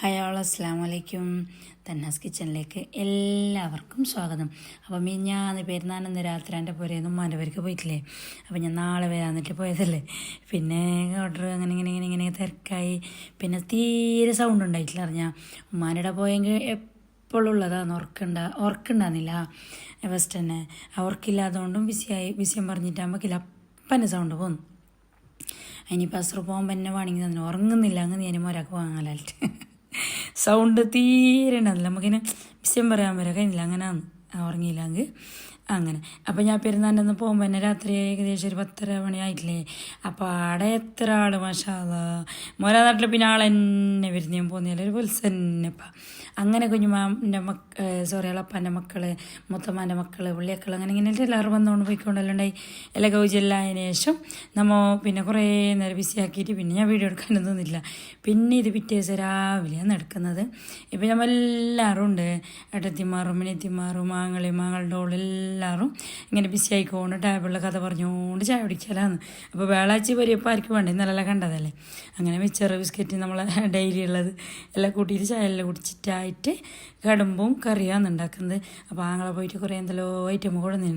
Hi all അസ്സാം വലൈക്കും തന്നാസ് കിച്ചണിലേക്ക് എല്ലാവർക്കും സ്വാഗതം. അപ്പം ഞാൻ പെരുന്നാനെന്ന് രാത്രി എന്റെ പുരയൊന്നും ഉമ്മാന്റെ പോയിട്ടില്ലേ? അപ്പം ഞാൻ നാളെ വരാന്നിട്ട് പോയതല്ലേ? പിന്നെ ഓർഡർ അങ്ങനെ ഇങ്ങനെ ഇങ്ങനെ ഇങ്ങനെ തിരക്കായി. പിന്നെ തീരെ സൗണ്ട് ഉണ്ടായിട്ടില്ല അറിഞ്ഞാൽ ഉമ്മാനിടെ പോയെങ്കിൽ എപ്പോഴും ഉള്ളതാണ് ഉറക്കണ്ട ഉറക്കുണ്ടാകുന്നില്ല ഫസ്റ്റ് തന്നെ. ഉറക്കില്ലാത്തതുകൊണ്ടും ബിസിയായി ബിസിയം പറഞ്ഞിട്ടാകുമ്പോൾ അപ്പന്റെ സൗണ്ട് പോന്നു. അതിനിപ്പോൾ അസുറ പോകുമ്പോൾ എന്നെ വേണമെങ്കിൽ തന്നെ. ഉറങ്ങുന്നില്ല അങ്ങനെ ഞാൻ ഒരാൾക്ക് വാങ്ങലായിട്ട് സൗണ്ട് തീരെ ഉണ്ടാകുന്നില്ല നമുക്കിന് വിഷയം പറയാൻ വരാം. കഴിഞ്ഞില്ല. അങ്ങനെ ഉറങ്ങിയില്ലെങ്കിൽ അങ്ങനെ. അപ്പം ഞാൻ പെരുന്നാന്റെ ഒന്ന് പോകുമ്പോൾ തന്നെ രാത്രി ഏകദേശം ഒരു പത്തര മണിയായിട്ടില്ലേ അപ്പോൾ ആടെ എത്ര ആൾ മഷാല മോരാ നാട്ടിൽ പിന്നെ ആൾ എന്നെ വരുന്ന. ഞാൻ പോകുന്നില്ല ഒരു പുൽസ് തന്നെപ്പാ അങ്ങനെ കുഞ്ഞുമാന്റെ മക്ക സോറി അളപ്പാന്റെ മക്കൾ മുത്തമ്മാന്റെ മക്കൾ പുള്ളിയക്കൾ അങ്ങനെ ഇങ്ങനെ എല്ലാവരും വന്നുകൊണ്ട് പോയിക്കൊണ്ടല്ലുണ്ടായി. എല്ലാം ഗൗജെല്ലായതിനു ശേഷം നമ്മൾ പിന്നെ കുറേ നേരം ബിസിയാക്കിയിട്ട് പിന്നെ ഞാൻ വീഡിയോ എടുക്കാനൊന്നും നിന്നില്ല. പിന്നെ ഇത് പിറ്റേ ദിവസം രാവിലെയാണ് നടക്കുന്നത്. ഇപ്പം നമ്മൾ എല്ലാവരും ഉണ്ട്. ഏട്ടത്തിമാറും മിനിയത്തിമാറും മാങ്ങളി മാങ്ങളുടെ ഓൾ എല്ലാവരും ഇങ്ങനെ ബിസി ആയിക്കൊണ്ട് ടേബിളിൽ കഥ പറഞ്ഞുകൊണ്ട് ചായ കുടിക്കലാന്ന് അപ്പോൾ വേളാച്ചി പരിയപ്പോൾ ആർക്കും വേണ്ടി? നല്ലതല്ല കണ്ടതല്ലേ? അങ്ങനെ മിച്ചറ് ബിസ്ക്കറ്റ് നമ്മളെ ഡെയിലി ഉള്ളത്. എല്ലാം കൂട്ടിയിട്ട് ചായ എല്ലാം കുടിച്ചിട്ടായിട്ട് കടുമ്പും കറിയാണ് ഉണ്ടാക്കുന്നത്. അപ്പോൾ ആങ്ങളെ പോയിട്ട് കുറേ എന്തെല്ലോ ഐറ്റം കൊടുന്നു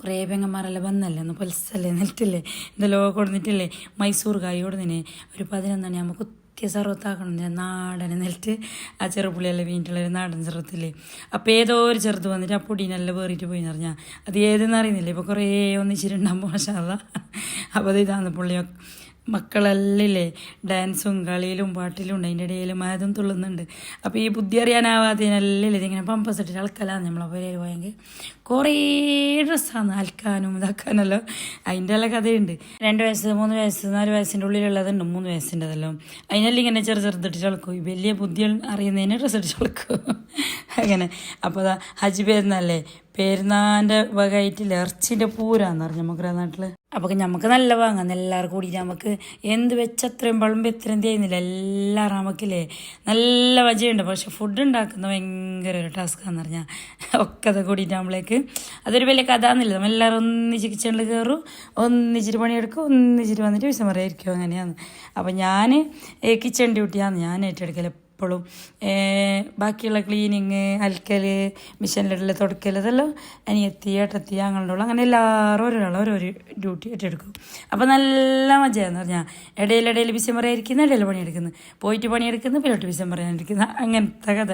കുറേ പെങ്ങന്മാരെല്ലാം വന്നല്ലേ? ഒന്ന് പൊലസല്ലേ നെൽറ്റില്ലേ എന്തെല്ലോ കൊടുന്നിട്ടില്ലേ? മൈസൂർ കായ് കൊടുന്നിന്. ഒരു പതിനൊന്നണി നമുക്ക് കുത്തിയ സർവത്താക്കണം. നാടനെ നെൽറ്റ് ആ ചെറുപുള്ളിയെല്ലാം വീണിട്ടുള്ള ഒരു നാടൻ ചെറുത്തില്ലേ അപ്പോൾ ഏതോ ഒരു ചെറുത്ത് വന്നിട്ട് ആ പൊടീനെല്ലാം വേറിട്ട് പോയി പറഞ്ഞാൽ അത് ഏതെന്ന് അറിയുന്നില്ല. ഇപ്പോൾ കുറേ ഒന്നിച്ചിട്ടുണ്ടാകുമ്പോൾ മാഷാല്ല അപ്പോൾ അത് ഇതാണ് പുള്ളിയൊക്കെ മക്കളെല്ലാം? ഡാൻസും കളിയിലും പാട്ടിലും ഉണ്ട്. അതിന്റെ ഇടയിൽ മയതും തുള്ളുന്നുണ്ട്. അപ്പോൾ ഈ ബുദ്ധി അറിയാനാവാത്തതിനെല്ലാം ഇതിങ്ങനെ പമ്പസ് ഇട്ടിട്ട് അൽക്കലാന്ന് നമ്മളെ പേര് പോയെങ്കിൽ. കുറേ ഡ്രസ്സാണ് അൽക്കാനും ഇതാക്കാനല്ലോ അതിന്റെ എല്ലാം കഥയുണ്ട്. രണ്ട് വയസ്സ് മൂന്ന് വയസ്സ് നാല് വയസ്സിന്റെ ഉള്ളിലുള്ളതുണ്ട് മൂന്ന് വയസ്സിന്റെതെല്ലാം അതിനെല്ലാം ഇങ്ങനെ ചെറു ചെറുതിട്ട് അളക്കും വലിയ ബുദ്ധി അറിയുന്നതിന് ഡ്രസ്സ് ഇട്ടിട്ട് അളക്കും അങ്ങനെ. അപ്പോൾ പെരുന്നല്ലേ പെരുന്നാന്റെ വകയായിട്ട് ഇറച്ചിന്റെ പൂരാന്ന് പറഞ്ഞു നമുക്ക് നാട്ടിൽ അപ്പോൾ നമുക്ക് നല്ല വാങ്ങാം എല്ലാവർക്കും കൂടിയിട്ട് നമുക്ക് എന്ത് വെച്ചത്രയും പഴമ്പ് എത്രയും തേയുന്നില്ല എല്ലാവരും നമുക്കില്ലേ നല്ല വജയുണ്ട്. പക്ഷെ ഫുഡ് ഉണ്ടാക്കുന്ന ഭയങ്കര ഒരു ടാസ്ക്കാന്ന് പറഞ്ഞാൽ ഒക്കെ അത് കൂടിയിട്ട് നമ്മളേക്ക് അതൊരു വലിയ കഥ എന്നില്ല നമ്മൾ എല്ലാവരും ഒന്നിച്ച് കിച്ചണിൽ കയറും ഒന്നിച്ചിട്ട് പണിയെടുക്കും ഒന്നിച്ചിട്ട് വന്നിട്ട് വിസമറിയായിരിക്കും അങ്ങനെയാന്ന് അപ്പോൾ ഞാൻ കിച്ചൺ ഡ്യൂട്ടിയാണ് ഞാൻ ഏറ്റെടുക്കൽ എപ്പോഴും ബാക്കിയുള്ള ക്ലീനിങ് അൽക്കൽ മിഷനിലിടൽ തുടക്കൽ ഇതെല്ലാം അനിയത്തി ഏട്ടത്തി ഉള്ള അങ്ങനെ എല്ലാവരും ഒരാൾ ഓരോരോ ഡ്യൂട്ടി ഏറ്റെടുക്കും. അപ്പോൾ നല്ല മജയാന്ന് പറഞ്ഞാൽ ഇടയിലിടയിൽ വിഷം പറയാതിരിക്കുന്ന ഇടയിൽ പണിയെടുക്കുന്നത് പോയിട്ട് പണിയെടുക്കുന്നു പിന്നോട്ട് വിഷം പറയാനിരിക്കുന്ന അങ്ങനത്തെ കഥ.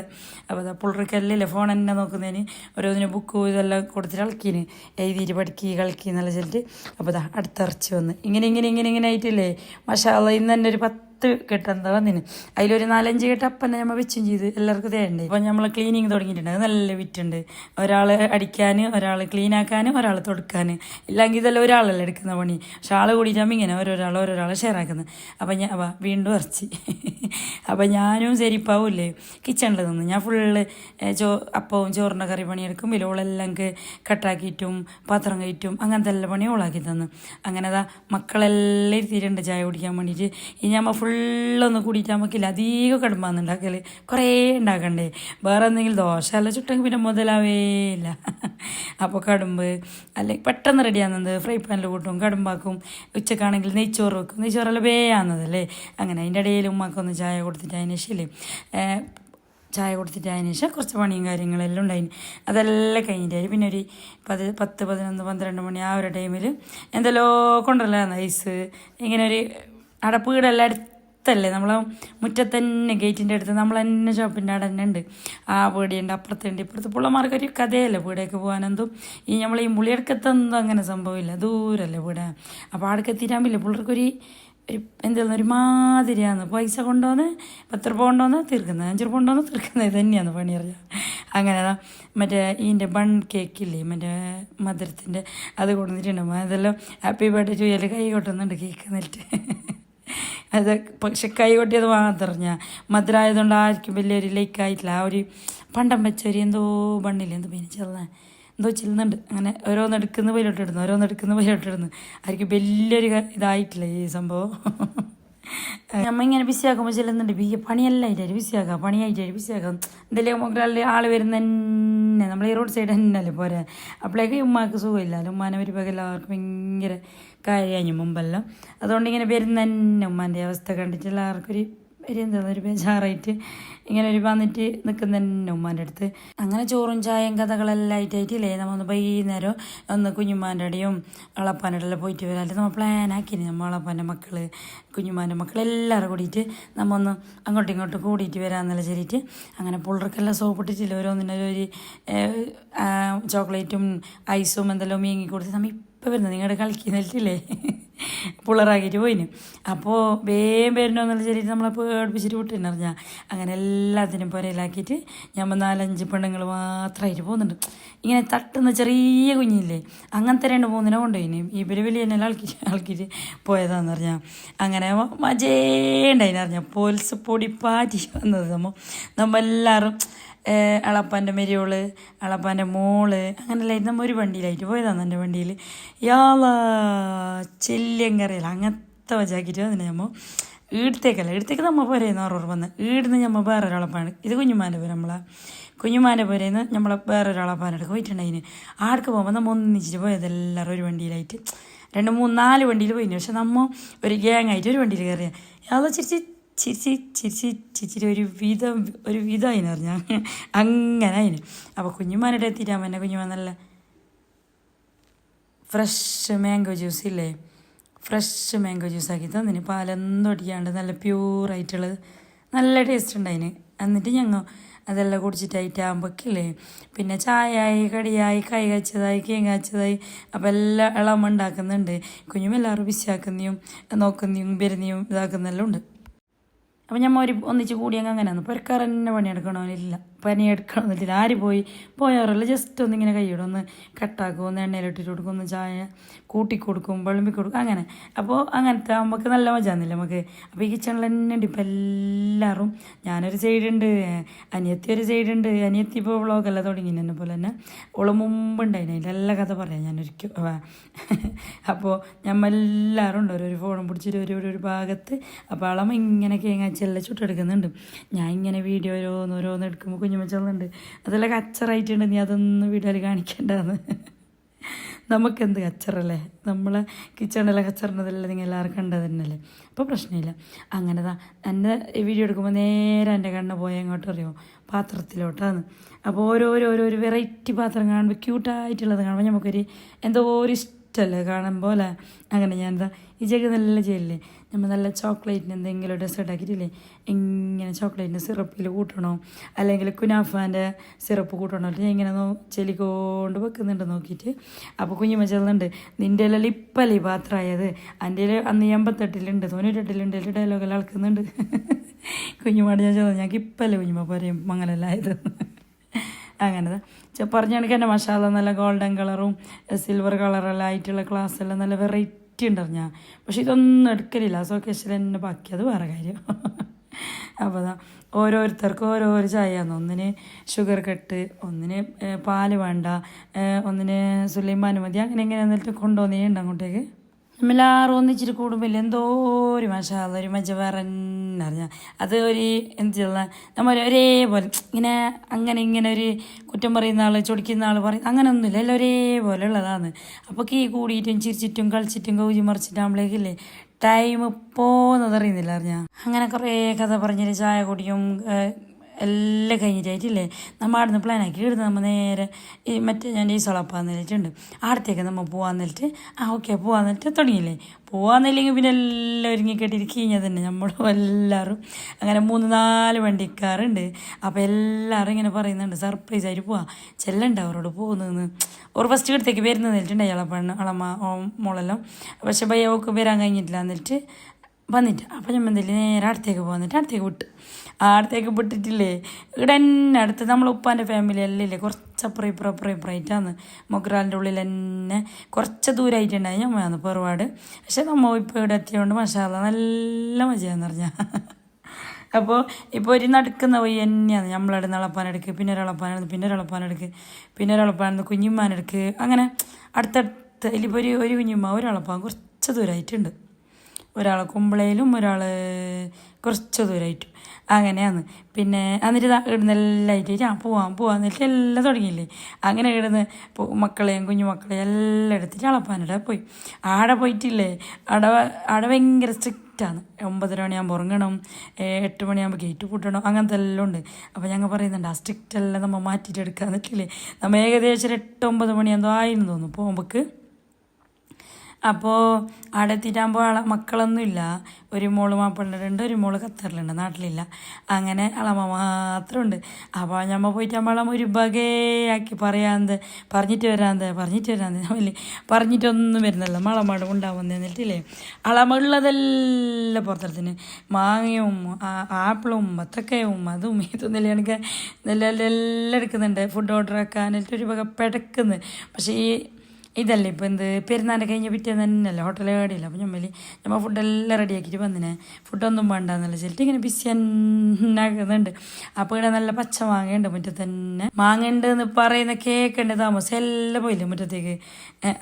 അപ്പോൾ അതാ പുള്ളർക്കല്ലേ ഫോൺ തന്നെ നോക്കുന്നതിന് ഓരോന്നിന് ബുക്ക് ഇതെല്ലാം കൊടുത്തിട്ട് ഇളക്കിന്. എഴുതിയിട്ട് പഠിക്കുക കളിക്കുക എന്നുള്ള അപ്പോൾ അതാ അടുത്തിറച്ചി വന്ന്. ഇങ്ങനെ ഇങ്ങനെ ഇങ്ങനെ ഇങ്ങനെ ആയിട്ടില്ലേ? മഷാല ഇന്ന് തന്നെ ഒരു പത്ത് പത്ത് കെട്ട് എന്താ വന്നിന്. അതിലൊരു നാലഞ്ച് കെട്ട് അപ്പം നമ്മൾ വെച്ചും ചെയ്ത് എല്ലാവർക്കും തേണ്ടേ. അപ്പം നമ്മൾ ക്ലീനിങ് തുടങ്ങിയിട്ടുണ്ട്. അത് നല്ല വിറ്റുണ്ട്. ഒരാൾ അടിക്കാൻ ഒരാൾ ക്ലീൻ ആക്കാൻ ഒരാൾ തുടക്കാൻ ഇല്ലെങ്കിൽ ഇതെല്ലാം ഒരാളല്ല എടുക്കുന്ന പണി. പക്ഷെ ആൾ കൂടിയിട്ടാകുമ്പോൾ ഇങ്ങനെ ഓരോരാൾ ഓരോരാൾ ഷെയർ ആക്കുന്നത് അപ്പം ഞാൻ വീണ്ടും ഇറച്ചി അപ്പം ഞാനും ശരിപ്പാവില്ലേ കിച്ചണിൽ നിന്ന്. ഞാൻ ഫുള്ള് ചോ അപ്പവും ചോറിന്റെ കറി പണിയെടുക്കും. ഇലോളെല്ലാം കട്ടാക്കിയിട്ടും പാത്രം കയറ്റും അങ്ങനത്തെ എല്ലാ പണിയും ഓളാക്കി തന്നു. അങ്ങനെ അതാ മക്കളെല്ലാം ഇരുത്തിയിട്ടുണ്ട് ചായ കുടിക്കാൻ വേണ്ടിയിട്ട്. ഈ ഞാൻ ഫുള്ളൊന്ന് കൂടിയിട്ട് നമുക്കില്ല അധികം കടുമ്പാന്ന് ഉണ്ടാക്കൽ കുറേ ഉണ്ടാക്കണ്ടേ. വേറെ എന്തെങ്കിലും ദോശ അല്ല ചുട്ടെങ്കിൽ പിന്നെ മുതലാവേ ഇല്ല. അപ്പോൾ കടുമ്പ് അല്ലെങ്കിൽ പെട്ടെന്ന് റെഡിയാകുന്നത് ഫ്രൈ പാനിൽ കൂട്ടും കടുമ്പാക്കും ഉച്ചക്കാണെങ്കിൽ നെയ്ച്ചോറ് വെക്കും. നെയ്ച്ചോറെല്ലാം വേയാന്നതല്ലേ അങ്ങനെ അതിന്റെ ഇടയിൽ ഉമ്മാക്കൊന്ന് ചായ കൊടുത്തിട്ട് അതിന് ശരി ചായ കൊടുത്തിട്ട് അതിന് ശേഷം കുറച്ച് പണിയും കാര്യങ്ങളെല്ലാം ഉണ്ടായിന്. അതെല്ലാം കഴിഞ്ഞിട്ടായി പിന്നെ ഒരു പത് പത്ത് പതിനൊന്ന് പന്ത്രണ്ട് മണി ആ ഒരു ടൈമിൽ എന്തെല്ലോ കൊണ്ടല്ല ഐസ്. ഇങ്ങനെ ഒരു അടപ്പ് വീടെല്ലാം അടുത്തല്ലേ? നമ്മൾ മുറ്റത്ത് തന്നെ ഗേറ്റിന്റെ അടുത്ത് നമ്മൾ തന്നെ ഷോപ്പിന്റെ അവിടെ തന്നെ ഉണ്ട്. ആ പീടിയുണ്ട് അപ്പുറത്തുണ്ട്. ഇപ്പുറത്ത് പിള്ളമാർക്ക് ഒരു കഥയല്ലേ വീടേക്ക് പോകാനെന്തും? ഈ നമ്മൾ ഈ മുളിയടുക്കത്തൊന്നും അങ്ങനെ സംഭവമില്ല. ദൂരല്ലേ വീട്. അപ്പോൾ അവിടെ പറ്റില്ല പിള്ളേർക്കൊരു ഒരു എന്താണ് ഒരുമാതിരിയാണ് പൈസ കൊണ്ടുവന്ന് പത്ത് രൂപ കൊണ്ടുവന്ന് തീർക്കുന്നത്. അഞ്ച് രൂപ കൊണ്ടുവന്ന് തീർക്കുന്നത് തന്നെയാണ് പണി അറിയാം. അങ്ങനെ മറ്റേ ഇതിന്റെ ബൺ കേക്കില്ലേ? മറ്റേ മധുരത്തിന്റെ അത് കൊടുത്തിട്ടുണ്ട് അതെല്ലാം ഹാപ്പി ബർത്ത്ഡേ ചെയ്യൽ കൈ കൊട്ടുന്നുണ്ട് കേക്ക് എന്നിട്ട്. അത് പക്ഷെ കൈ കൊട്ടിയത് മാത്രം. ഞാൻ മധുരമായതുകൊണ്ട് ആർക്കും വലിയൊരു ലൈക്കായിട്ടില്ല ആ ഒരു പണ്ടം വെച്ച ഒരു എന്തോ ബണ്ണില്ല എന്തോ പിന്നെ ചെറുതാ എന്തോ ചെല്ലുന്നുണ്ട്. അങ്ങനെ ഓരോന്ന് എടുക്കുന്ന പോയിലോട്ട് ഇടുന്നു ഓരോന്ന് എടുക്കുന്ന പോയിലോട്ട് ഇടുന്നു ആർക്കും വലിയൊരു ഇതായിട്ടില്ല ഈ സംഭവം. നമ്മ ഇങ്ങനെ ബിസിയാക്കുമ്പോൾ ചെല്ലുന്നുണ്ട്. ബി പണിയല്ല ആയിട്ട് ബിസിയാക്കാം പണിയായിട്ടായി ബിസിയാക്കാം എന്തെങ്കിലും മുകളിൽ ആൾ വരുന്ന തന്നെ നമ്മൾ ഈ റോഡ് സൈഡ് തന്നെയല്ലേ പോരാ. അപ്പോഴേക്ക് ഉമ്മാക്ക് സുഖമില്ലല്ലോ ഉമ്മാനെ ഒരു പകൽ എല്ലാവർക്കും ഭയങ്കര കാര്യമായി മുമ്പെല്ലാം. അതുകൊണ്ട് ഇങ്ങനെ വരുന്ന തന്നെ ഉമ്മാന്റെ അവസ്ഥ കണ്ടിട്ട് എല്ലാവർക്കും ഒരു ഒരു എന്താ ഒരു ബേജാറായിട്ട് ഇങ്ങനെ ഒരു വന്നിട്ട് നിൽക്കുന്ന തന്നെ ഉമ്മാന്റെ അടുത്ത്. അങ്ങനെ ചോറും ചായയും കഥകളെല്ലാം ആയിട്ടായിട്ടില്ലേ? നമ്മൾ വൈകുന്നേരം ഒന്ന് കുഞ്ഞുമ്മാന്റെ അടിയും അളപ്പാന്റെ ഇടയിലും പോയിട്ട് വരാൻ നമ്മൾ പ്ലാൻ ആക്കി നമ്മൾ അളപ്പാന്റെ മക്കൾ കുഞ്ഞുമ്മാന്റെ മക്കൾ എല്ലാവരും കൂടിയിട്ട് നമ്മ ഒന്ന് അങ്ങോട്ടും ഇങ്ങോട്ടും കൂടിയിട്ട് വരാമെന്നുള്ള ശരിയിട്ട് അങ്ങനെ പുള്ളർക്കെല്ലാം സോപ്പിട്ടിട്ടില്ല ഒരു ചോക്ലേറ്റും ഐസും എന്തെല്ലാം മീങ്ങി കൊടുത്ത് നമ്മൾ ഇപ്പം വരുന്നത്. നിങ്ങളുടെ കളിക്കുന്നില്ലേ പുള്ളറാക്കിയിട്ട് പോയിന്. അപ്പോൾ വേഗം വരുന്നോ എന്നുള്ള ശരിയിട്ട് നമ്മളെ പേടിപ്പിച്ചിട്ട് വിട്ടിരുന്നറിഞ്ഞാൽ അങ്ങനെ എല്ലാത്തിനും പുരയിലാക്കിയിട്ട് ഞമ്മ നാലഞ്ച് പെണ്ണുങ്ങൾ മാത്രമായിട്ട് പോകുന്നുണ്ട് ഇങ്ങനെ തട്ടുന്ന ചെറിയ കുഞ്ഞില്ലേ അങ്ങനത്തെ രണ്ട് മൂന്നിനെ കൊണ്ടുപോയിന്. ഇവർ വലിയ എന്നെ ആൾക്കി ആൾക്കിട്ട് പോയതാന്ന് പറഞ്ഞാൽ അങ്ങനെ മജേണ്ടായിന് അറിഞ്ഞാൽ പോൽസ് പൊടി പാറ്റി വന്നത് നമ്മൾ നമ്മെല്ലാവരും അളപ്പാന്റെ മെരിയോൾ അളപ്പാന്റെ മോൾ അങ്ങനെയല്ലായിരുന്നു നമ്മൾ ഒരു വണ്ടിയിലായിട്ട് പോയതാണ് എന്റെ വണ്ടിയിൽ യാളാ ചെല്ലിയങ്കറിയില്ല അങ്ങനത്തെ വജാക്കിയിട്ട് വന്നിട്ട് നമ്മൾ ഈടത്തേക്കല്ല ഈടത്തേക്ക് നമ്മൾ പോരേന്ന് ഓർമ്മ വന്ന്. ഈടുന്ന് നമ്മൾ വേറെ ഒരാളപ്പാണ് ഇത് കുഞ്ഞുമാന്റെ പേര് നമ്മളെ. കുഞ്ഞുമാന്റെ പേരേന്ന് നമ്മളെ വേറെ ഒരാളപ്പാനടുക്ക് പോയിട്ടുണ്ടായിന്. ആടക്ക് പോകുമ്പോൾ നമ്മൾ ഒന്നിച്ചിട്ട് പോയത് എല്ലാവരും ഒരു വണ്ടിയിലായിട്ട്. രണ്ട് മൂന്ന് നാല് വണ്ടിയിൽ പോയിന്. പക്ഷെ നമ്മൾ ഒരു ഗ്യാങ് ആയിട്ട് ഒരു വണ്ടിയിൽ കയറിയ യാതൊരു ചിരിച്ച് ചിരിച്ച് ചിരിച്ച് ചിരിച്ചിരി ഒരു വിധം ഒരു വിധമായിന്ന് പറഞ്ഞാൽ അങ്ങനെ അതിന് അപ്പോൾ കുഞ്ഞുമാരുടെ എന്റെ കുഞ്ഞുമാൻ നല്ല ഫ്രഷ് മാംഗോ ജ്യൂസ് ഇല്ലേ? ഫ്രഷ് മാംഗോ ജ്യൂസ് ആക്കി തന്നിന് പാലൊന്നും ഒടിക്കാണ്ട് നല്ല പ്യൂറായിട്ടുള്ളത് നല്ല ടേസ്റ്റ് ഉണ്ടായിന്. എന്നിട്ട് ഞങ്ങൾ അതെല്ലാം കുടിച്ചിട്ടായിട്ടാകുമ്പോഴേക്കില്ലേ പിന്നെ ചായയായി കടിയായി കൈ കച്ചതായി കേങ്ങ കച്ചതായി. അപ്പോൾ എല്ലാം ഇളമ ഉണ്ടാക്കുന്നുണ്ട്. കുഞ്ഞും എല്ലാവരും ബിസിയാക്കുന്നതും നോക്കുന്നതും വരുന്നതും ഇതാക്കുന്നെല്ലാം ഉണ്ട്. അപ്പം ഞമ്മ ഒരു ഒന്നിച്ച് കൂടി അങ്ങ് അങ്ങനെയാണ് പുരക്കാർ തന്നെ പണിയെടുക്കണമെന്നില്ല പണിയെടുക്കണമെന്നില്ല ആര് പോയി? പോയവരല്ല ജസ്റ്റ് ഒന്നിങ്ങനെ കൈയിടും ഒന്ന് കട്ടാക്കും ഒന്ന് എണ്ണയിലിട്ടിട്ട് കൊടുക്കും ഒന്ന് ചായ കൂട്ടി കൊടുക്കും വെളുമ്പി കൊടുക്കും അങ്ങനെ. അപ്പോൾ അങ്ങനത്തെ നമുക്ക് നല്ല മജാന്നില്ല നമുക്ക്? അപ്പോൾ ഈ കിച്ചണിൽ തന്നെ ഉണ്ട്. ഇപ്പം എല്ലാവരും ഞാനൊരു സൈഡുണ്ട് അനിയത്തി ഒരു സൈഡുണ്ട് അനിയത്തി ഇപ്പോൾ വ്ളോഗെല്ലാം തുടങ്ങി എന്നെ പോലെ തന്നെ. ഓൾ മുമ്പുണ്ടായിന് അതിന്റെ എല്ലാ കഥ പറയാം ഞാനൊരിക്കൽ അപ്പോൾ ഞമ്മെല്ലാവരും ഉണ്ട്. ഓരോരു ഫോണും പിടിച്ചിട്ട് ഒരു ഒരു ഭാഗത്ത്. അപ്പോൾ അളമ ഇങ്ങനെ കേങ്ങാച്ചെല്ലാം ചുട്ടെടുക്കുന്നുണ്ട്. ഞാൻ ഇങ്ങനെ വീഡിയോ ഓരോന്ന് ഓരോന്ന് എടുക്കുമ്പോൾ കുഞ്ഞുമച്ചുള്ളുണ്ട് അതെല്ലാം കച്ചറായിട്ടുണ്ട്. നീ അതൊന്നും വീഡിയോയിൽ കാണിക്കേണ്ടതെന്ന് നമുക്കെന്ത് കച്ചറല്ലേ? നമ്മളെ കിച്ചണിലെ കച്ചറിനതെല്ലാം നിങ്ങൾ എല്ലാവരും കണ്ടത് തന്നെയല്ലേ? അപ്പോൾ പ്രശ്നമില്ല. അങ്ങനെ താ എന്റെ വീഡിയോ എടുക്കുമ്പോൾ നേരെ എന്റെ കണ്ണ് പോയ എങ്ങോട്ട് അറിയോ? പാത്രത്തിലോട്ടാണ് അപ്പോൾ ഓരോരോ ഓരോരോ വെറൈറ്റി പാത്രം കാണുമ്പോൾ ക്യൂട്ടായിട്ടുള്ളത് കാണുമ്പോൾ നമുക്കൊരു എന്തോ ഒരു ഇഷ്ടമല്ലേ കാണുമ്പോൾ അല്ലേ? അങ്ങനെ ഞാൻ എന്താ ഈ ചെക്ക് നല്ല ചെയ്യില്ലേ നമ്മൾ നല്ല ചോക്ലേറ്റിന് എന്തെങ്കിലും ഡെസേർട്ട് ആക്കിയിട്ടില്ലേ ഇങ്ങനെ ചോക്ലേറ്റിന്റെ സിറപ്പിൽ കൂട്ടണോ? അല്ലെങ്കിൽ കുനാഫാന്റെ സിറപ്പ് കൂട്ടണോ? ഞാൻ ഇങ്ങനെ ചെലികൊണ്ട് വെക്കുന്നുണ്ട് നോക്കിയിട്ട്. അപ്പോൾ കുഞ്ഞുമ്മ ചെല്ലുന്നുണ്ട് നിന്റെ എല്ലാം ഇപ്പല്ലേ പാത്രമായത്? എന്റെ അന്ന് എൺപത്തെട്ടിലുണ്ട് തൊണ്ണൂറ്റെട്ടിലുണ്ട് എന്റെ ഡയലോഗെല്ലാം അളക്കുന്നുണ്ട്. കുഞ്ഞുമാട് ഞാൻ ചെന്നു ഞങ്ങൾക്ക് ഇപ്പല്ലേ കുഞ്ഞുമ്മ പറയും മംഗലല്ലായതെന്ന് അങ്ങനെ പറഞ്ഞാണെങ്കിൽ എന്റെ മസാല നല്ല ഗോൾഡൻ കളറും സിൽവർ കളറെല്ലാം ആയിട്ടുള്ള ക്ലാസ് എല്ലാം നല്ല വെറൈറ്റി ഉണ്ടായിരുന്നു ഞാൻ. പക്ഷെ ഇതൊന്നും എടുക്കലില്ല. സോക്കേഷിൽ തന്നെ ബാക്കി. അത് വേറെ കാര്യം. അപ്പോൾ അതാ. ഓരോരുത്തർക്കും ഓരോരോ ചായയാണ്. ഒന്നിന് ഷുഗർ കട്ട് ഒന്നിന് പാൽ വേണ്ട ഒന്നിന് സുലൈമാൻ മതി. അങ്ങനെ ഇങ്ങനെ എന്നിട്ട് കൊണ്ടുവന്നേ ഉണ്ട് അങ്ങോട്ടേക്ക്. നമ്മളാറും ഒന്നിച്ചിട്ട് കൂടുമ്പോൾ എന്തോ ഒരു മഷാല ഒരു മജ വേറെ തന്നെ അറിഞ്ഞാൽ അത് ഒരു എന്ത് നമ്മൾ ഒരേപോലെ ഇങ്ങനെ അങ്ങനെ ഇങ്ങനെ ഒരു കുറ്റം പറയുന്ന ആൾ ചൊടിക്കുന്ന ആൾ പറയും അങ്ങനെ ഒന്നുമില്ല എല്ലാം ഒരേപോലെ ഉള്ളതാണ്. അപ്പോൾ കീ കൂടിയിട്ടും ചിരിച്ചിട്ടും കളിച്ചിട്ടും കൗജി മറിച്ചിട്ടാകുമ്പോഴേക്കില്ലേ ടൈം പോകുന്നത് അറിയുന്നില്ല അറിഞ്ഞാൽ അങ്ങനെ കുറേ കഥ പറഞ്ഞിട്ട് ചായ ഏഹ്, എല്ലാം കഴിഞ്ഞിട്ടായിട്ടില്ലേ? നമ്മൾ അവിടെ പ്ലാൻ ആക്കി എടുത്ത് നമ്മൾ നേരെ ഈ മറ്റേ ഞാൻ ഈ സൊളപ്പാൻ നിന്നിട്ടുണ്ട് അവിടത്തേക്ക് നമ്മൾ പോകാൻ നിന്നിട്ട് ആ ഓക്കെ പോകാൻ നിന്നിട്ട് തുടങ്ങിയില്ലേ? പോകാന്നില്ലെങ്കിൽ പിന്നെ എല്ലാം ഒരുങ്ങി കഴിഞ്ഞാൽ തന്നെ നമ്മൾ എല്ലാവരും. അങ്ങനെ മൂന്ന് നാല് വണ്ടിക്കാറുണ്ട് അപ്പോൾ എല്ലാവരും ഇങ്ങനെ പറയുന്നുണ്ട് സർപ്രൈസ് ആയിട്ട് പോവാ. ചെല്ലണ്ട അവരോട് പോകുന്നതെന്ന്. ഓർ ഫസ്റ്റ് ഇടത്തേക്ക് വരുന്നത് നിന്നിട്ടുണ്ട് അയാളെ പെണ്ണ് അളമ്മ മോളെല്ലാം. പക്ഷെ ഭയ ഓക്ക് വരാൻ കഴിഞ്ഞിട്ടില്ല. എന്നിട്ട് വന്നിട്ട്. അപ്പം എന്തെങ്കിലും നേരെ അടുത്തേക്ക് പോന്നിട്ട് അടുത്തേക്ക് വിട്ട്. അടുത്തേക്ക് വിട്ടിട്ടില്ലേ? ഇവിടെ തന്നെ അടുത്ത് നമ്മൾ ഉപ്പാന്റെ ഫാമിലി എല്ലാം ഇല്ലേ? കുറച്ച് അപ്പുറം ഇപ്പുറം അപ്പുറം ഇപ്പുറമായിട്ടാണ് മൊഗ്രാലിന്റെ ഉള്ളിൽ തന്നെ കുറച്ച് ദൂരമായിട്ടുണ്ടായി ഞാൻ വന്ന് പെറുപാട് പക്ഷെ നമ്മൾ ഇപ്പോൾ ഇവിടെ എത്തിയതുകൊണ്ട് മഷാല നല്ല മജയാന്ന് പറഞ്ഞാൽ അപ്പോൾ ഇപ്പോൾ ഒരു നടക്കുന്ന വഴി തന്നെയാണ്. നമ്മളവിടെ നിളപ്പാനെടുക്ക് പിന്നെ ഒരളപ്പാനെടുക്ക് പിന്നെ ഒരളപ്പാനെടുക്ക് പിന്നെ ഒരളപ്പാനെടുക്ക് കുഞ്ഞുമ്മാനെടുക്ക്. അങ്ങനെ അടുത്തടുത്ത് ഇതിലിപ്പോൾ ഒരു ഒരു കുഞ്ഞുമ്മ ഒരളപ്പാൻ കുറച്ച് ദൂരമായിട്ടുണ്ട് ഒരാൾ കുമ്പളയിലും ഒരാൾ കുറച്ച് ദൂരമായിട്ടും അങ്ങനെയാണ്. പിന്നെ എന്നിട്ട് ഇടുന്ന ഇവിടുന്ന് എല്ലാം ആയിട്ട് ഞാൻ പോവാം പോവാന്ന് എന്നിട്ട് എല്ലാം തുടങ്ങിയില്ലേ? അങ്ങനെ ഇടുന്ന മക്കളെയും കുഞ്ഞു മക്കളെയും എല്ലാം എടുത്തിട്ട് അളപ്പാനിടെ പോയി. ആടെ പോയിട്ടില്ലേ? ആടെ ആടെ ഭയങ്കര സ്ട്രിക്റ്റാണ് ഒമ്പതര മണിയാകുമ്പോൾ ഉറങ്ങണം എട്ട് മണിയാകുമ്പോൾ ഗേറ്റ് പൂട്ടണം അങ്ങനത്തെ എല്ലാം ഉണ്ട്. അപ്പോൾ ഞങ്ങൾ പറയുന്നുണ്ട് ആ സ്ട്രിക്റ്റ് എല്ലാം നമ്മൾ മാറ്റിയിട്ട് എടുക്കാൻ എന്നിട്ടില്ലേ? നമ്മൾ ഏകദേശം ഒരു എട്ട് ഒമ്പത് മണിയാകുമ്പോൾ ആയിരുന്നു തോന്നുന്നു. പോകുമ്പോൾക്ക് അപ്പോൾ അവിടെ എത്തിയിട്ടാകുമ്പോൾ ആളെ മക്കളൊന്നും ഇല്ല ഒരു മോൾ മാപ്പിളുണ്ട് ഒരു മോൾ ഖത്തറിലുണ്ട് നാട്ടിലില്ല. അങ്ങനെ അളമ്മ മാത്രമുണ്ട് അപ്പോൾ ഞമ്മ പോയിട്ടാകുമ്പോൾ അളമ്മ ഒരു ബകയാക്കി പറയാന്ത് പറഞ്ഞിട്ട് വരാന്ത് പറഞ്ഞിട്ട് വരാന്ത്. വലിയ പറഞ്ഞിട്ടൊന്നും വരുന്നില്ല മളമാട് ഉണ്ടാവുന്ന എന്നിട്ടില്ലേ അളമ ഉള്ളതെല്ലാം പുറത്തെടുത്തിന്. മാങ്ങയും ആപ്പിളും ബത്തക്കയും അതും ഇതും നെല്ല് കണക്ക് നെല്ലെല്ലാം എല്ലാം എടുക്കുന്നുണ്ട്. ഫുഡ് ഓർഡർ ആക്കാനായിട്ട് ഒരു വക പെടക്കുന്നത് പക്ഷേ ഈ ഇതല്ലേ ഇപ്പോൾ എന്ത് പെരുന്നാന്റെ കഴിഞ്ഞ പിറ്റേന്ന് തന്നെയല്ലേ ഹോട്ടലിൽ കാടിയില്ല അപ്പം ഞമ്മൽ ഞമ്മ ഫുഡെല്ലാം റെഡിയാക്കിയിട്ട് വന്നിനെ. ഫുഡൊന്നും വേണ്ടെന്നല്ല. ചെല്ലിട്ട് ഇങ്ങനെ ബിസി എന്നാക്കുന്നുണ്ട് അപ്പോൾ ഇവിടെ നല്ല പച്ച മാങ്ങയുണ്ട് മുറ്റത്ത് തന്നെ. മാങ്ങയുണ്ട് എന്ന് പറയുന്ന കേക്കുണ്ട് താമസം എല്ലാം പോയില്ലേ മുറ്റത്തേക്ക്?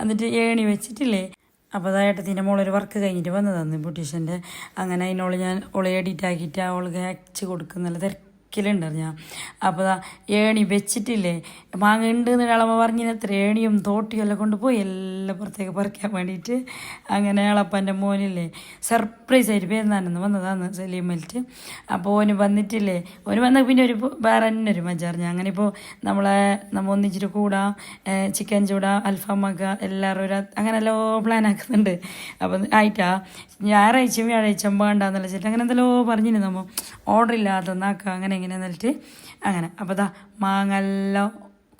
എന്നിട്ട് ഏണി വെച്ചിട്ടില്ലേ? അപ്പോൾ അതായിട്ടത്തിന്റെ മോളൊരു വർക്ക് കഴിഞ്ഞിട്ട് വന്നതാണ് ബ്യൂട്ടീഷ്യന്റെ അങ്ങനെ അതിനോൾ ഞാൻ ഓളെ എഡിറ്റ് ആക്കിയിട്ട് അവൾക്ക് അയച്ച് കൊടുക്കുന്നുള്ള തിരക്കിലുണ്ടായിരുന്നു ഞാൻ. അപ്പോൾ ഏണി വെച്ചിട്ടില്ലേ മാങ്ങ ഉണ്ട് ഇളമ പറഞ്ഞിന് എത്ര ഏണിയും തോട്ടിയും എല്ലാം കൊണ്ടുപോയി എല്ലാം പുറത്തേക്ക് പറിക്കാൻ വേണ്ടിയിട്ട് അങ്ങനെ ഇളപ്പന്റെ മോനില്ലേ സർപ്രൈസ് ആയിട്ട് പെരുന്നാനെന്ന് വന്നതാണ് സലീമലിറ്റ് അപ്പോൾ ഓന് വന്നിട്ടില്ലേ ഓന് വന്ന പിന്നെ ഒരു വേറെ തന്നെ ഒരു മജ മജാറിഞ്ഞ അങ്ങനെ ഇപ്പോൾ നമ്മളെ നമ്മൾ ഒന്നിച്ചിട്ട് കൂടാം ചിക്കൻ ചൂടാം അൽഫാമാക്കുക എല്ലാവരും ഒരു അങ്ങനെ എല്ലോ പ്ലാൻ ആക്കുന്നുണ്ട്. അപ്പം ആയിട്ടാ ഞായറാഴ്ചയും വ്യാഴാഴ്ചയും വേണ്ടാന്നുള്ള ചേട്ടൻ അങ്ങനെ എന്തെല്ലോ പറഞ്ഞിരുന്നു നമ്മൾ ഓർഡർ ഇല്ലാതെ ഒന്നാക്കുക അങ്ങനെ ഇങ്ങനെ എന്നിട്ട് അങ്ങനെ. അപ്പോൾ ഇതാ മാങ്ങ എല്ലാം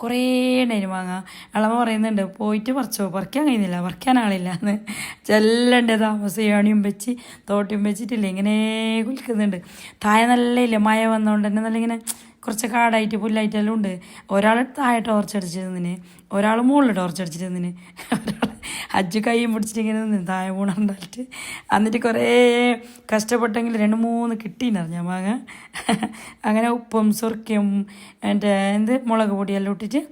കുറേ ഉണ്ടായിരുന്നു മാങ്ങ. ഇളമ പറയുന്നുണ്ട് പോയിട്ട് പറിച്ചോ. പറിക്കാൻ കഴിയുന്നില്ല. പറിക്കാൻ ആളില്ല എന്ന്. ചെല്ലണ്ട് താമസം ഏണിയും വെച്ച് തോട്ടിയും വെച്ചിട്ടില്ല? ഇങ്ങനെ കുളിക്കുന്നുണ്ട് താഴെ നല്ല ഇല്ല മഴ വന്നതുകൊണ്ട് തന്നെ നല്ല ഇങ്ങനെ കുറച്ച് കാടായിട്ട് പുല്ലായിട്ടെല്ലാം ഉണ്ട്. ഒരാൾ താഴെ ടോർച്ച് അടിച്ചിരുന്നിന് ഒരാൾ മുകളിൽ ടോർച്ച് അടിച്ചിരുന്നിന് ഒരാൾ അജ്ജ് കൈയും പിടിച്ചിട്ട് ഇങ്ങനെ നിന്ന് താഴെ വീണുണ്ടായിട്ട്. എന്നിട്ട് കുറേ കഷ്ടപ്പെട്ടെങ്കിൽ രണ്ട് മൂന്ന് കിട്ടീനറിഞ്ഞ മാങ്ങ അങ്ങനെ ഉപ്പും സുർക്കയും എന്റെ എന്ത് മുളക് പൊടിയെല്ലാം ഇട്ടിട്ട്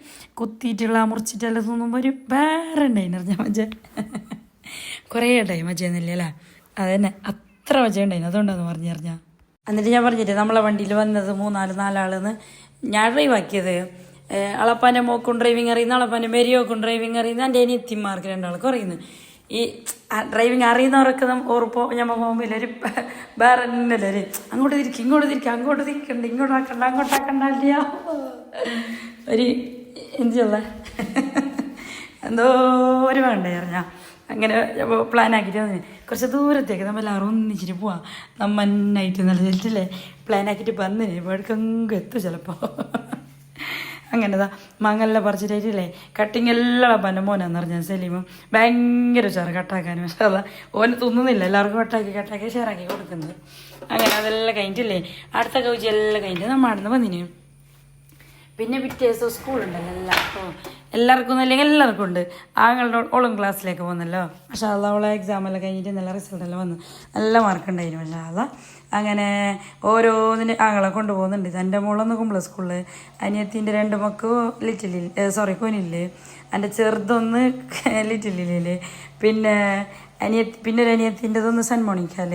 കുത്തിയിട്ടുള്ള മുറിച്ചിട്ടെല്ലാം തിന്നുമ്പോൾ ഒരു വേറെ ഞാൻ മജ്ജ കുറേ ഉണ്ടായി മജ്ജയെന്നില്ല അല്ലേ അത് തന്നെ അത്ര മജ്ജ ഉണ്ടായിരുന്നു അതുകൊണ്ടാന്ന് പറഞ്ഞറിഞ്ഞ എന്നിട്ട് ഞാൻ പറഞ്ഞില്ലേ നമ്മളെ വണ്ടിയിൽ വന്നത് മൂന്നാൽ നാലാളെന്ന്. ഞാൻ ഡ്രൈവ് ആക്കിയത്. അളപ്പാന്റെ മോക്കും ഡ്രൈവിംഗ് അറിയുന്ന അളപ്പാന്റെ മെരിയോക്കും ഡ്രൈവിംഗ് അറിയുന്ന എന്റെ അനിയത്തിമാർക്ക് രണ്ടാൾക്കും അറിയുന്നു ഈ ഡ്രൈവിംഗ് അറിയുന്നവരൊക്കെ ഉറപ്പോ ഞമ്മ പോകുമ്പോൾ ഒരു വേറെ ഒരു അങ്ങോട്ട് തിരിക്കും ഇങ്ങോട്ട് തിരിക്കും അങ്ങോട്ട് തിരിക്കണ്ട ഇങ്ങോട്ട് ആക്കണ്ട അങ്ങോട്ട് ആക്കണ്ട ഇല്ല ഒരു എന്തുള്ള എന്തോ ഒരു വേണ്ടേ അറിഞ്ഞാ അങ്ങനെ പ്ലാൻ ആക്കിയിട്ട് കുറച്ച് ദൂരത്തേക്ക് നമ്മൾ എല്ലാവരും ഒന്നിച്ചിട്ട് പോവാം. നമ്മൾ നന്നായിട്ട് നല്ല ചെല്ലിട്ടില്ലേ പ്ലാൻ ആക്കിയിട്ട് വന്നിന് എവിടേക്കെങ്കിലും എത്തും ചിലപ്പോൾ അങ്ങനെതാ മാങ്ങല്ല പറിച്ചിട്ടായിട്ടില്ലേ കട്ടിങ് എല്ലാം പന്നെ മോനാന്ന് പറഞ്ഞ സലീമും ഭയങ്കര ഉഷാറ് കട്ടാക്കാനും പക്ഷേ അതാ ഓന് തിന്നുന്നില്ല. എല്ലാവർക്കും കട്ടാക്കി കട്ടാക്കി ഷെയറാക്കി കൊടുക്കുന്നത് അങ്ങനെ അതെല്ലാം കഴിഞ്ഞിട്ടില്ലേ? അടുത്ത കൗച്ചി എല്ലാം കഴിഞ്ഞിട്ട് നമ്മൾ അവിടെ നിന്ന് വന്നിന്. പിന്നെ പിറ്റേ ദിവസം സ്കൂളുണ്ടല്ലോ എല്ലാവർക്കും. എല്ലാവർക്കും ഇല്ലെങ്കിൽ എല്ലാവർക്കും ഉണ്ട്. ആങ്ങളുടെ ഓളും ക്ലാസ്സിലേക്ക് പോകുന്നല്ലോ. പക്ഷേ അത് അവളെ എക്സാം എല്ലാം കഴിഞ്ഞിട്ട് നല്ല റിസൾട്ട് എല്ലാം വന്നു. നല്ല മാർക്ക് ഉണ്ടായിരുന്നു പക്ഷേ അതാ അങ്ങനെ ഓരോന്നിന് ആങ്ങളെ കൊണ്ടുപോകുന്നുണ്ട്. എന്റെ മോളൊന്ന് കുമ്പള സ്കൂളിൽ അനിയത്തിന്റെ രണ്ട് മക്ക് ലിറ്റിലിൽ സോറി കുനിൽ എന്റെ ചെറുതൊന്ന് ലിറ്റിലിൽ പിന്നെ അനിയ പിന്നെ ഒരു അനിയത്തിന്റെതൊന്ന് മോണിക്കാൽ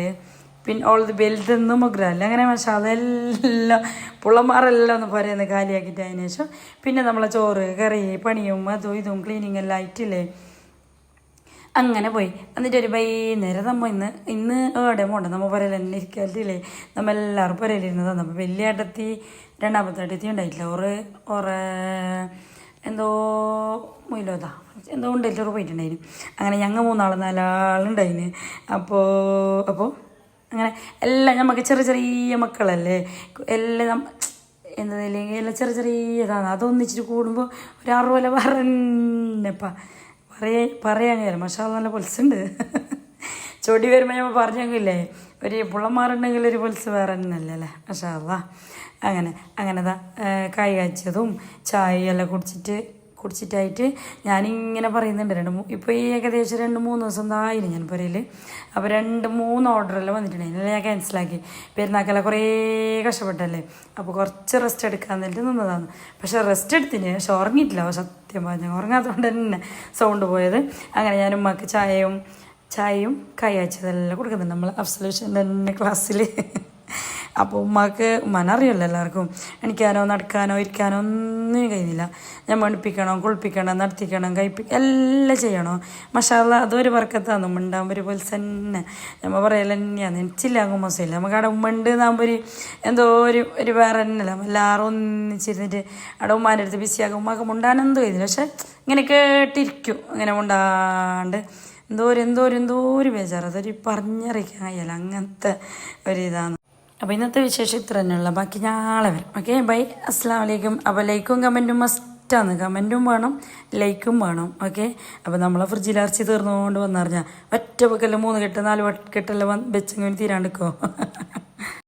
പിന്നെ ഓളത് വലുതെന്ന് മുഗ്രല്ല അങ്ങനെ പക്ഷെ അതെല്ലാം പുള്ളന്മാരെല്ലാം ഒന്ന് പറയുന്നത് കാലിയാക്കിയിട്ട് അതിന് ശേഷം. പിന്നെ നമ്മളെ ചോറ് കറി പണിയും അതും ഇതും ക്ലീനിങ് എല്ലാം ആയിട്ടില്ലേ? അങ്ങനെ പോയി. എന്നിട്ട് ഒരു വൈകുന്നേരം നമ്മ ഇന്ന് ഇന്ന് ഏടെ പോണ്ട? നമ്മ പുരയിൽ തന്നെ ഇരിക്കല്ലേ നമ്മൾ എല്ലാവരും പുരയിലിരുന്നതാണ് നമ്മൾ വലിയ ഏട്ടത്തി രണ്ടാമത്തെ ഏട്ടത്തി ഉണ്ടായിട്ടില്ല. ഓറ് ഓറെ എന്തോ മുയിലോതാ എന്തോ ഉണ്ടായിട്ട് പോയിട്ടുണ്ടായിരുന്നു അങ്ങനെ ഞങ്ങൾ മൂന്നാൾ നാലാളുണ്ടായിന് അപ്പോൾ അപ്പോൾ അങ്ങനെ എല്ലാം നമുക്ക് ചെറിയ ചെറിയ മക്കളല്ലേ? എല്ലാം നമ്മ എന്തല്ലെങ്കിൽ എല്ലാം ചെറിയ ചെറിയതാണ് അതൊന്നിച്ചിട്ട് കൂടുമ്പോൾ ഒരു അറുപല പറഞ്ഞപ്പാ പറയാ പറയാൻ കഴിയില്ല. മഷാല നല്ല പൊലിസുണ്ട് ചൊടി വരുമ്പോൾ ഞാൻ പറഞ്ഞെങ്കിലേ ഒരു പുള്ളന്മാരുണ്ടെങ്കിൽ ഒരു പൊലിസ് വേറെ തന്നെയല്ലേ അല്ലേ മഷാല അങ്ങനെ അങ്ങനെ ദാ കായ് കാച്ചതും ചായ എല്ലാം കുടിച്ചിട്ട് കുടിച്ചിട്ടായിട്ട് ഞാനിങ്ങനെ പറയുന്നുണ്ട് രണ്ട് ഇപ്പോൾ ഈ ഏകദേശം രണ്ട് മൂന്ന് ദിവസം തായിരുന്നു ഞാൻ പുരയിൽ അപ്പോൾ രണ്ട് മൂന്ന് ഓർഡറെല്ലാം വന്നിട്ടുണ്ടായിരുന്നു ഞാൻ ക്യാൻസലാക്കി പെരുന്നാക്കെല്ലാം കുറേ കഷ്ടപ്പെട്ടല്ലേ? അപ്പോൾ കുറച്ച് റെസ്റ്റ് എടുക്കാൻ വേണ്ടിയിട്ട് നിന്നതാണ്. പക്ഷേ റെസ്റ്റ് എടുത്തിന് പക്ഷെ ഉറങ്ങിയിട്ടില്ല. സത്യം പറഞ്ഞാൽ ഉറങ്ങാത്തതുകൊണ്ട് തന്നെ സൗണ്ട് പോയത്. അങ്ങനെ ഞാൻ ഉമ്മക്ക് ചായയും ചായയും കൈ അയച്ചതെല്ലാം കൊടുക്കുന്നുണ്ട്. നമ്മൾ അബ്സല്യൂഷൻ തന്നെ ക്ലാസ്സിൽ അപ്പോൾ ഉമ്മാക്ക് ഉമ്മാനെ അറിയില്ല എല്ലാവർക്കും. എണിക്കാനോ നടക്കാനോ ഇരിക്കാനോ ഒന്നും കഴിയുന്നില്ല. ഞാൻ മണിപ്പിക്കണം കുളിപ്പിക്കണം നടത്തിക്കണം കഴിപ്പിക്കണം എല്ലാം ചെയ്യണോ? മഷാല അതൊരു വർക്കത്താണ്. ഉമ്മ ഉണ്ടാകുമ്പോൾ ഒരു പോലെ തന്നെ. നമ്മൾ പറയല തന്നെയാണ് എനിച്ചില്ല കുമ്മസില്ല നമുക്ക് അവിടെ ഉമ്മ ഉണ്ട് എന്നാകുമ്പോൾ ഒരു എന്തോ ഒരു ഒരു വേറെ തന്നെയല്ല എല്ലാവരും ഒന്നിച്ചിരുന്നിട്ട് അവിടെ ഉമ്മാന്റെ അടുത്ത് ബിസിയാകും ഉമ്മാക്ക് മുണ്ടാനെന്തോ ചെയ്തില്ല പക്ഷെ ഇങ്ങനെ കേട്ടിരിക്കും. ഇങ്ങനെ മുണ്ടാണ്ട്. എന്തോ ഒരു എന്തോ ഒരു എന്തോ ഒരു ബേജാറ്. അതൊരു പറഞ്ഞറിയിക്കാൻ കഴിയില്ല. അങ്ങനത്തെ ഒരു ഇതാണ്. അപ്പോൾ ഇന്നത്തെ വിശേഷം ഇത്ര തന്നെയുള്ള. ബാക്കി നാളെ വരും. ഓക്കെ ബൈ അസ്സാം വലൈക്കും അപ്പോൾ ലൈക്കും കമന്റും മസ്റ്റാണ് കമന്റും വേണം ലൈക്കും വേണം. ഓക്കെ അപ്പോൾ നമ്മളെ ഫ്രിഡ്ജിൽ ഇറച്ചി തീർന്നുകൊണ്ട് വന്നറിഞ്ഞാൽ ഒറ്റ വെക്കല്ല മൂന്ന് കെട്ട് നാല് കെട്ടെല്ലാം വെച്ചെങ്കിൽ തീരാണ്ടിക്കോ?